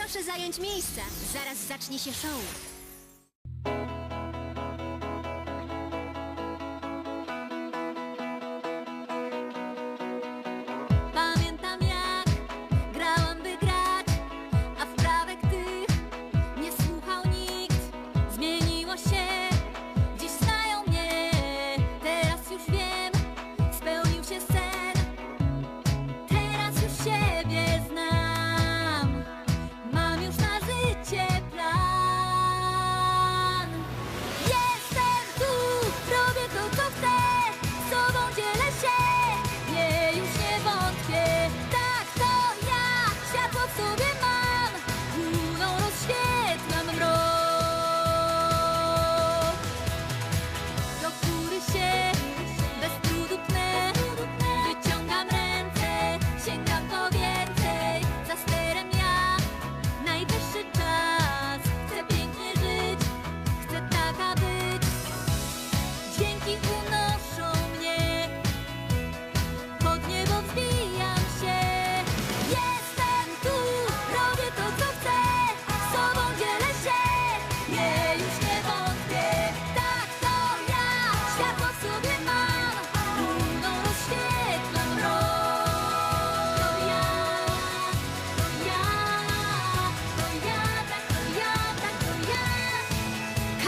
Proszę zająć miejsca. Zaraz zacznie się show.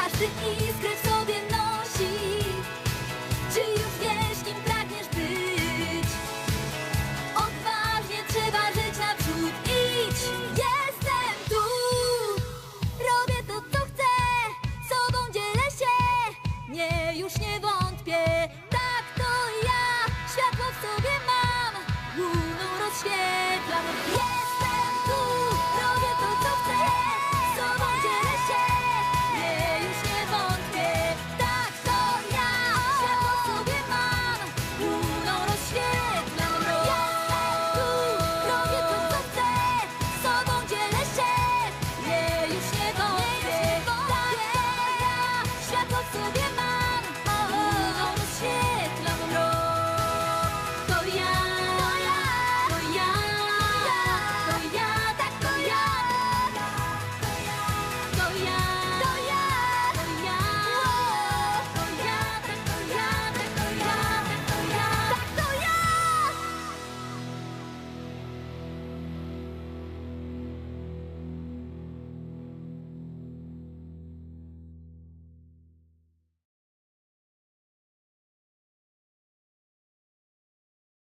Każdy iskry w sobie nosi. Czy już wiesz, kim pragniesz być? Odważnie trzeba żyć naprzód. Idź, jestem tu. Robię to, co chcę. Sobą dzielę się. Nie, już nie wątpię. Tak to ja. Światło w sobie mam. Łuną rozświetlam. Yeah!